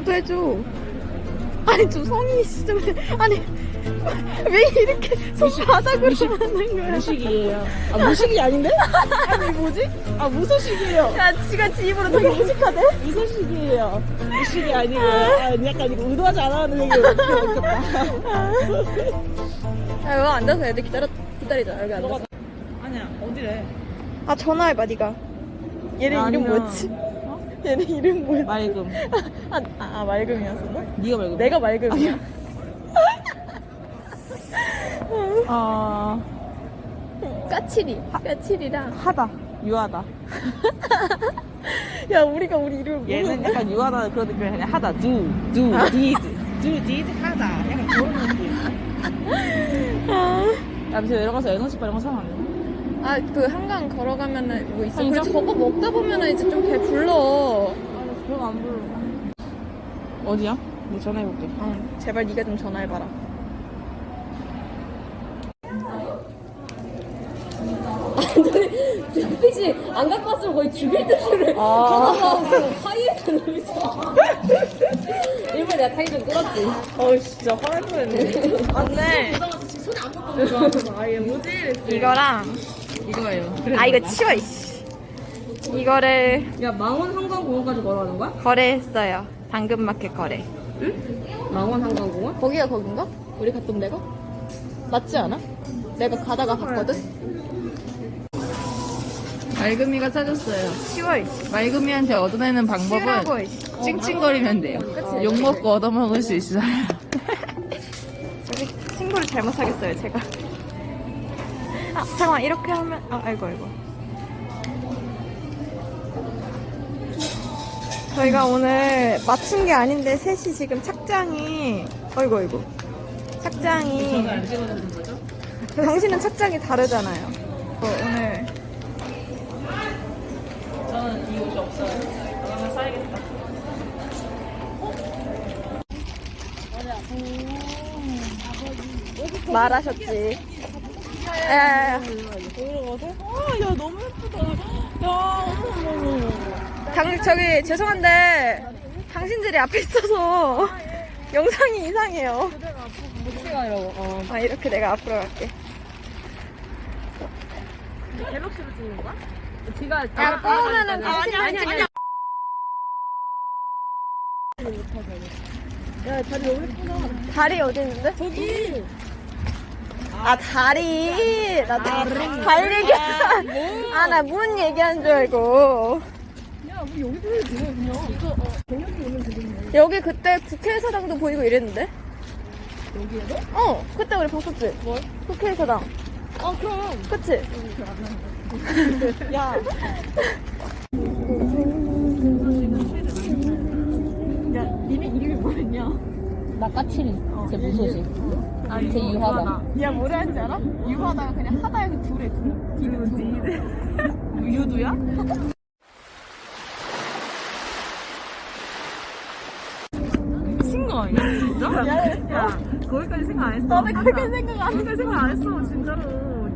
너도 해줘. 아니 좀 성의 씨 좀. 해. 아니 왜 이렇게 손바닥으로 하는 거야? 무식이에요. 아, 무식이 아닌데? 아니, 뭐지? 아, 무소식이에요. 야 지가 지 입으로 되게 무식하대. 무소식이에요. 무식이 아니고, 아, 약간 이거 의도하지 않았는데 되게 웃겼다. 야 여기 앉아서 애들 기다려 기다리자 여기 앉아서. 아니야, 어디래? 아 전화해봐 네가. 얘네 이름 아니면- 뭐였지? 얘네 이름 뭐였지? 맑음. 아, 아, 아 맑음이었어? 네가 맑음. 내가 맑음이야. 아, 까칠이. 까칠이랑. 하다. 유하다. 야 우리가 우리 이름을 얘는 약간 유하다 그런 느낌이 아니라 하다. do, do, did. do, did, 하다. 약간 그런 느낌. 야, 무슨 내려가서 에너지 빨리 거 사면 안 돼? 아 그 한강 걸어가면은 뭐 있어. 그리고 저거 먹다 보면은 이제 좀 배 불러. 아, 그럼 안 불러. 어디야? 내 전화해볼게. 응, 제발 네가 좀 전화해봐라. 햇빛이 안 갖고 왔으면 거의 죽일 듯이를 아. 하이에트 놀이죠. 일부러 내가 타이 좀 끌었지. 어우, 진짜 화낼 뻔했네. 맞네. 아얘 뭐지? 이거랑 이거예요. 아 이거 치워 이씨. 이거를 야 망원 한강공원 까지 걸어가는 거야? 거래했어요. 당근마켓 거래. 망원 한강공원? 거기가 거긴가? 우리 갔던 데가? 맞지 않아? 내가 가다가 봤거든? 맑음이가 사줬어요. 치워 이씨. 맑음이한테 얻어내는 방법은 치우라고 이씨. 찡찡거리면 돼요. 욕 먹고 얻어먹을 수 있어요. 친구를 잘못 사겠어요 제가. 아 잠깐만 이렇게 하면 아 아이고 아이고. 저희가 오늘 맞춘 게 아닌데 셋이 지금 착장이 어이구 어이구 착장이 당신은 착장이 다르잖아요. 어, 오늘 저는 이 옷이 없어요. 그러면 사야겠다. 말하셨지. 야야야. 보이러 가서? 아, 야, 너무 예쁘다. 야, 어머, 어머, 어머. 당 저기 죄송한데 당신들이 앞에 있어서 영상이 이상해요. 어. 아 이렇게 내가 앞으로 갈게. 갤럭시로 찍는 거야? 지가 야 뽑으면은 아, 아니 아니 아니. 다리 어디 있는데? 저기. 아 다리. 나 다리. 달 얘기. 아나 문 얘기한 줄 알고. 야, 우리 여기서 해야지, 그냥. 이거, 어, 경력이 오면 되겠네. 여기 그때 국회의사당도 보이고 이랬는데? 여기에도? 어 그때 우리 봤었지. 뭘? 국회의사당. 아, 그럼. 그치? 야. 야, 니네 이름이 뭐였냐? 나 까칠이. 제 무소식. 제 유하다. 야 뭐라 하는지 알아? 유하다가 그냥 하다에 그 둘에 둘. 디드. 유두야? 미친 거 아니야, 진짜? 야, 거기까지 생각 안 했어. 나는 그렇게 생각 안 거기까지 생각 안 했어, 진짜로.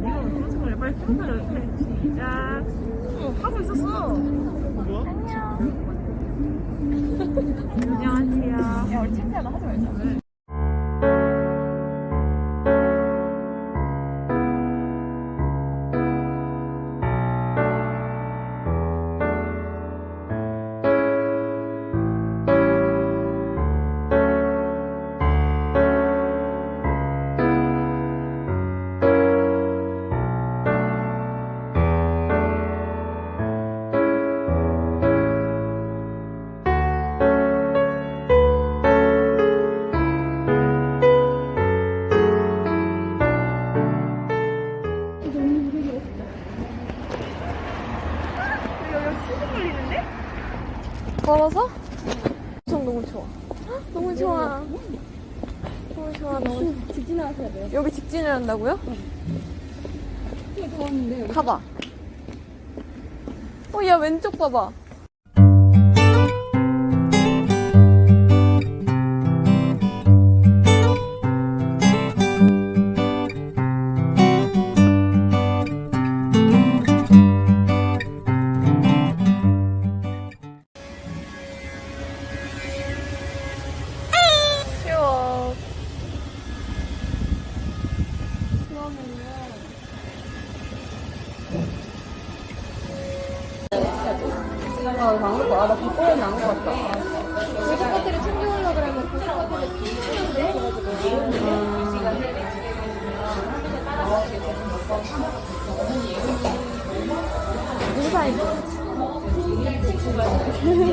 네가 그런 생각을 빨리 끊어라. 시작. 어, 하고 있었어. 뭐야? 안녕하세요. 야 우리 창피하다 하지 말자. 너무 좋아. 너무 좋아, 너무 좋아. 직진을 하셔야 돼요. 여기 직진을 한다고요? 가봐. 어, 야, 왼쪽 봐봐. 아, 나온 거, 아, 나 닭고기 나온 거 같다. 외국 것들을 챙겨오려고 그러면 그 것들을 챙겨오는데? 무슨 사이즈?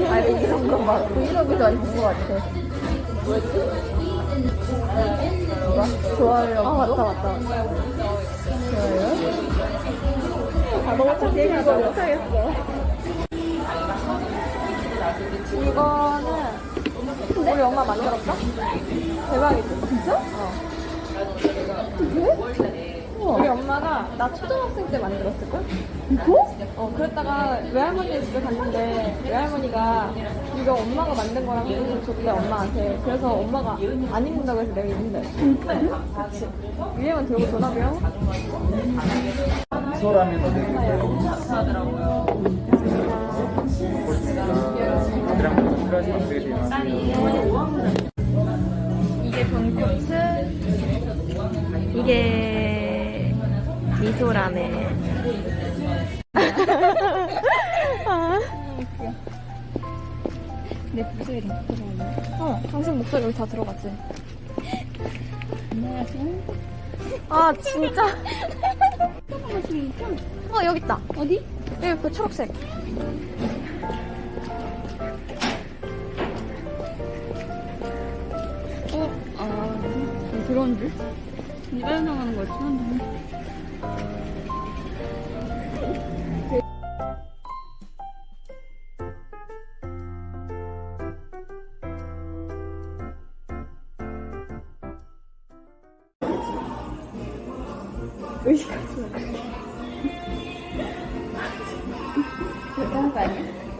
아니, 이런 거막 브이로그도 안 본 거 같아. 뭐였지? 좋아요. 아 맞다 맞다. 좋아요. 아 너무 이거 못하겠어 이거는 우리 엄마 만들었다? 대박이지? 진짜? 어 우리 엄마가 나 초등학생 때 만들었을걸? 이거? 어, 그랬다가 외할머니 집에 갔는데 외할머니가 이거 엄마가 만든 거랑 선물 줬대 엄마한테 그래서 엄마가 안 입는다고 해서 내가 입는다? 그치 위에만 들고. 아들랑 필요하시면 되게 많아요. 이게 돈코츠 이게 미소라멘 아. 내 목소리 다 들어가네. 어, 당신 목소리 여기 다 들어갔지? 아, 진짜? 어, 여기 있다. 어디? 여기 그 초록색. 어? 아, 들어온 줄? 네가 연상하는 거야, 처음 괜찮은 거 아니야?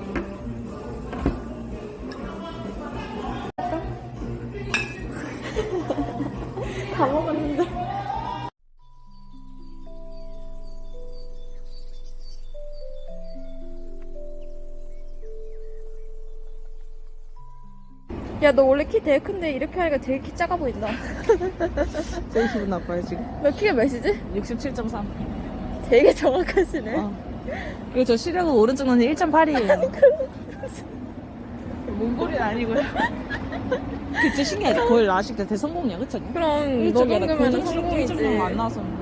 야, 너 원래 키 되게 큰데 이렇게 하니까 되게 키 작아 보인다. 제일 기분 나빠요, 지금. 너 키가 몇이지? 67.3. 되게 정확하시네. 어. 그리고 저 시력은 오른쪽 눈이 1.8이에요. 몽골이 아니고요. 그치 신기하지? 거의 라식 때 대성공이야, 그쵸? 그럼 너 정도면 성공이지. 안 나왔었는데.